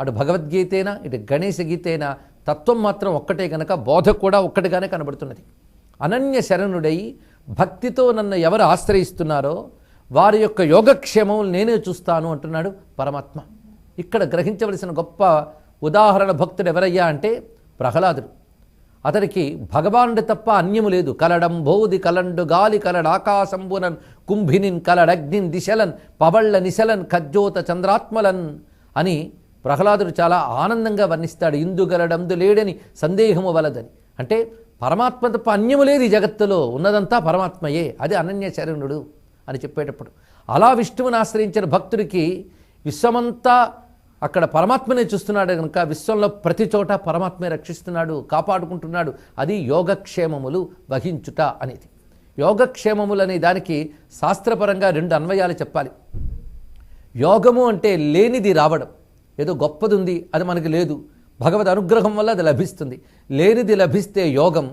అటు భగవద్గీతైనా ఇటు గణేశ గీతైనా తత్వం మాత్రం ఒక్కటే కనుక బోధ కూడా ఒక్కటిగానే కనబడుతున్నది. అనన్య శరణుడై భక్తితో నన్ను ఎవరు ఆశ్రయిస్తున్నారో వారి యొక్క యోగక్షేమం నేనే చూస్తాను అంటున్నాడు పరమాత్మ. ఇక్కడ గ్రహించవలసిన గొప్ప ఉదాహరణ భక్తుడు ఎవరయ్యా అంటే ప్రహ్లాదుడు. అతడికి భగవానుడి తప్ప అన్యము లేదు. కలడం బోధి కలండు గాలి కలడ ఆకాశంబునన్ కుంభినిన్ కలడగ్నిన్ దిశలన్ పవళ్ళ నిశలన్ ఖజ్జోత చంద్రాత్మలన్ అని ప్రహ్లాదుడు చాలా ఆనందంగా వర్ణిస్తాడు. ఇందు గలడందు లేడని సందేహము వలదని. అంటే పరమాత్మ తప్ప అన్యము లేదు ఈ జగత్తులో. ఉన్నదంతా పరమాత్మయే. అది అనన్య శరణుడు అని చెప్పేటప్పుడు. అలా విష్ణువుని ఆశ్రయించిన భక్తుడికి విశ్వమంతా అక్కడ పరమాత్మనే చూస్తున్నాడు కనుక విశ్వంలో ప్రతి చోట పరమాత్మే రక్షిస్తున్నాడు కాపాడుకుంటున్నాడు. అది యోగక్షేమములు వహించుట అనేది. యోగక్షేమములు అనే దానికి శాస్త్రపరంగా రెండు అన్వయాలు చెప్పాలి. యోగము అంటే లేనిది రావడం. ఏదో గొప్పది ఉంది అది మనకి లేదు. భగవద్ అనుగ్రహం వల్ల అది లభిస్తుంది. లేనిది లభిస్తే యోగం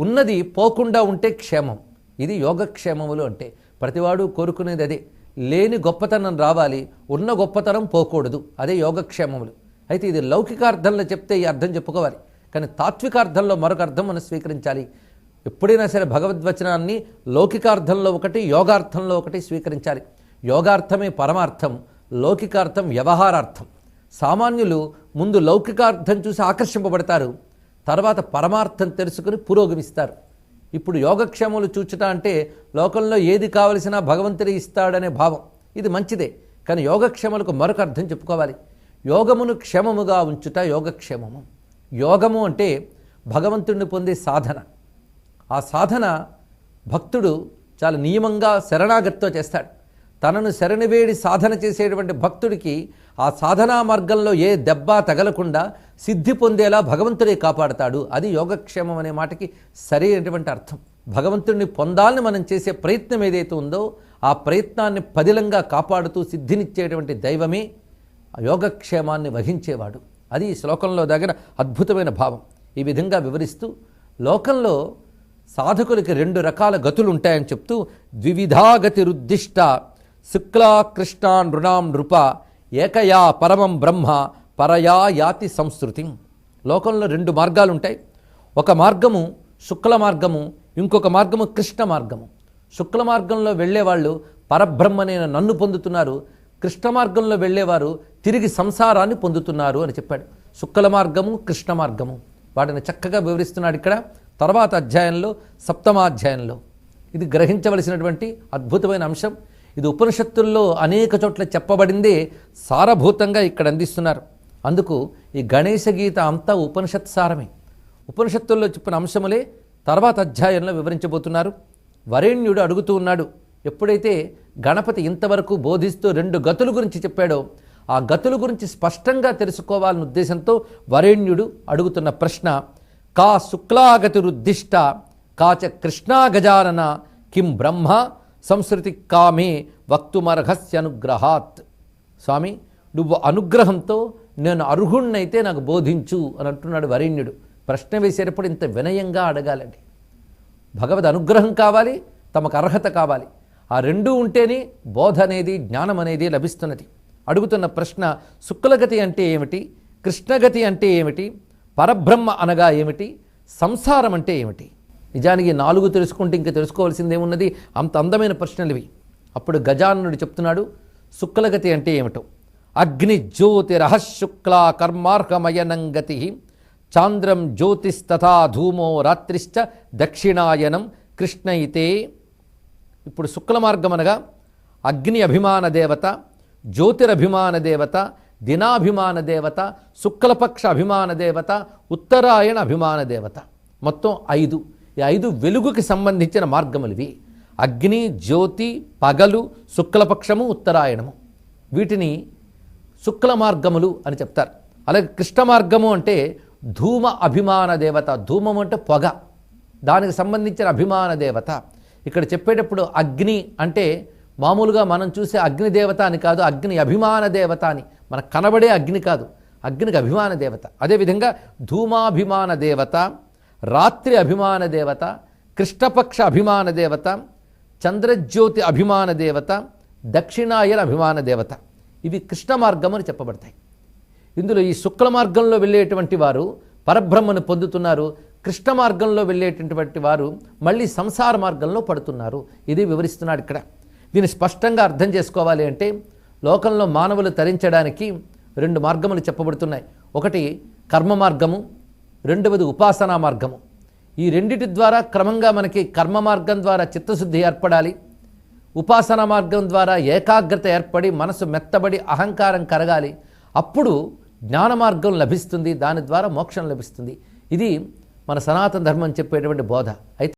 ఉన్నది పోకుండా ఉంటే క్షేమం. ఇది యోగక్షేమములు అంటే ప్రతివాడు కోరుకునేది అదే. లేని గొప్పతనం రావాలి ఉన్న గొప్పతనం పోకూడదు. అదే యోగక్షేమములు. అయితే ఇది లౌకికార్థంలో చెప్తే ఈ అర్థం చెప్పుకోవాలి. కానీ తాత్వికార్థంలో మరొక అర్థం మనం స్వీకరించాలి. ఎప్పుడైనా సరే భగవద్వచనాన్ని లౌకికార్థంలో ఒకటి యోగార్థంలో ఒకటి స్వీకరించాలి. యోగార్థమే పరమార్థం లౌకికార్థం వ్యవహారార్థం. సామాన్యులు ముందు లౌకికార్థం చూసి ఆకర్షింపబడతారు తర్వాత పరమార్థం తెలుసుకుని పురోగమిస్తారు. ఇప్పుడు యోగక్షేమములు చూచుట అంటే లోకంలో ఏది కావలసినా భగవంతుడే ఇస్తాడనే భావం. ఇది మంచిదే కానీ యోగక్షేమలకు మరొక అర్థం చెప్పుకోవాలి. యోగమును క్షేమముగా ఉంచుట యోగక్షేమము. యోగము అంటే భగవంతుడిని పొందే సాధన. ఆ సాధన భక్తుడు చాలా నియమంగా శరణాగతితో చేస్తాడు. తనను శరణివేడి సాధన చేసేటువంటి భక్తుడికి ఆ సాధనా మార్గంలో ఏ దెబ్బ తగలకుండా సిద్ధి పొందేలా భగవంతుడే కాపాడతాడు. అది యోగక్షేమం అనే మాటకి సరైనటువంటి అర్థం. భగవంతుడిని పొందాలని మనం చేసే ప్రయత్నం ఏదైతే ఉందో ఆ ప్రయత్నాన్ని పదిలంగా కాపాడుతూ సిద్ధినిచ్చేటువంటి దైవమే ఆ యోగక్షేమాన్ని వహించేవాడు. అది ఈ శ్లోకంలో దగ్గర అద్భుతమైన భావం. ఈ విధంగా వివరిస్తూ లోకంలో సాధకులకి రెండు రకాల గతులు ఉంటాయని చెప్తూ ద్వివిధాగతి రుద్దిష్ట శుక్లా కృష్ణ నృణాం నృప ఏకయా పరమం బ్రహ్మ పరయా యాతి సంస్కృతి. లోకంలో రెండు మార్గాలు ఉంటాయి ఒక మార్గము శుక్ల మార్గము ఇంకొక మార్గము కృష్ణ మార్గము. శుక్ల మార్గంలో వెళ్ళేవాళ్ళు పరబ్రహ్మనైన నన్ను పొందుతున్నారు కృష్ణ మార్గంలో వెళ్ళేవారు తిరిగి సంసారాన్ని పొందుతున్నారు అని చెప్పాడు. శుక్ల మార్గము కృష్ణ మార్గము. వాటిని చక్కగా వివరిస్తున్నాడు ఇక్కడ. తర్వాత అధ్యాయంలో సప్తమాధ్యాయంలో. ఇది గ్రహించవలసినటువంటి అద్భుతమైన అంశం. ఇది ఉపనిషత్తుల్లో అనేక చోట్ల చెప్పబడిందే సారభూతంగా ఇక్కడ అందిస్తున్నారు. అందుకు ఈ గణేశ గీత అంతా ఉపనిషత్ సారమే. ఉపనిషత్తుల్లో చెప్పిన అంశములే తర్వాత అధ్యాయంలో వివరించబోతున్నారు. వరేణ్యుడు అడుగుతూ ఉన్నాడు ఎప్పుడైతే గణపతి ఇంతవరకు బోధిస్తూ రెండు గతుల గురించి చెప్పాడో ఆ గతుల గురించి స్పష్టంగా తెలుసుకోవాలన్న ఉద్దేశంతో వరేణ్యుడు అడుగుతున్న ప్రశ్న కా శుక్లాగతిరుద్దిష్ట కాచ కృష్ణా గజానన కిం బ్రహ్మ సంస్కృతి కామే వక్తుమర్హస్యనుగ్రహాత్ స్వామి నువ్వు అనుగ్రహంతో నేను అర్హుణ్ణైతే నాకు బోధించు అని అంటున్నాడు వరేణ్యుడు. ప్రశ్న వేసేటప్పుడు ఇంత వినయంగా అడగాలండి. భగవద్ అనుగ్రహం కావాలి తమకు అర్హత కావాలి. ఆ రెండూ ఉంటేనే బోధ అనేది జ్ఞానం అనేది లభిస్తున్నది. అడుగుతున్న ప్రశ్న శుక్లగతి అంటే ఏమిటి? కృష్ణగతి అంటే ఏమిటి? పరబ్రహ్మ అనగా ఏమిటి? సంసారం అంటే ఏమిటి? నిజానికి నాలుగు తెలుసుకుంటే ఇంకా తెలుసుకోవాల్సిందేమున్నది? అంత అందమైన ప్రశ్నలు ఇవి. అప్పుడు గజానుడు చెప్తున్నాడు శుక్లగతి అంటే ఏమిటో? అగ్ని జ్యోతి రహశుక్లా కర్మార్హమయనం గతి చాంద్రం జ్యోతిస్తథా ధూమో రాత్రిశ్చ దక్షిణాయనం కృష్ణయితే. ఇప్పుడు శుక్ల మార్గం అనగా అగ్ని అభిమాన దేవత జ్యోతిరభిమాన దేవత దినాభిమాన దేవత శుక్లపక్ష అభిమాన దేవత ఉత్తరాయణ అభిమాన దేవత. మొత్తం ఐదు. ఈ ఐదు వెలుగుకి సంబంధించిన మార్గములు ఇవి అగ్ని జ్యోతి పగలు శుక్లపక్షము ఉత్తరాయణము. వీటిని శుక్ల మార్గములు అని చెప్తారు. అలాగే కృష్ణ మార్గము అంటే ధూమ అభిమాన దేవత. ధూమం అంటే పొగ. దానికి సంబంధించిన అభిమాన దేవత. ఇక్కడ చెప్పేటప్పుడు అగ్ని అంటే మామూలుగా మనం చూసే అగ్ని దేవత అని కాదు అగ్ని అభిమాన దేవత అని. మనకు కనబడే అగ్ని కాదు అగ్నికి అభిమాన దేవత. అదేవిధంగా ధూమాభిమాన దేవత రాత్రి అభిమాన దేవత కృష్ణపక్ష అభిమాన దేవత చంద్రజ్యోతి అభిమాన దేవత దక్షిణాయన అభిమాన దేవత. ఇవి కృష్ణ మార్గం అని చెప్పబడతాయి. ఇందులో ఈ శుక్ల మార్గంలో వెళ్ళేటువంటి వారు పరబ్రహ్మను పొందుతున్నారు కృష్ణ మార్గంలో వెళ్ళేటటువంటి వారు మళ్ళీ సంసార మార్గంలో పడుతున్నారు. ఇది వివరిస్తున్నాడు ఇక్కడ. దీన్ని స్పష్టంగా అర్థం చేసుకోవాలి అంటే లోకంలో మానవులు తరించడానికి రెండు మార్గములు చెప్పబడుతున్నాయి. ఒకటి కర్మ మార్గము రెండవది ఉపాసనా మార్గము. ఈ రెండిటి ద్వారా క్రమంగా మనకి కర్మ మార్గం ద్వారా చిత్తశుద్ధి ఏర్పడాలి. ఉపాసన మార్గం ద్వారా ఏకాగ్రత ఏర్పడి మనసు మెత్తబడి అహంకారం కరగాలి. అప్పుడు జ్ఞాన మార్గం లభిస్తుంది దాని ద్వారా మోక్షం లభిస్తుంది. ఇది మన సనాతన ధర్మం చెప్పేటువంటి బోధ. అయితే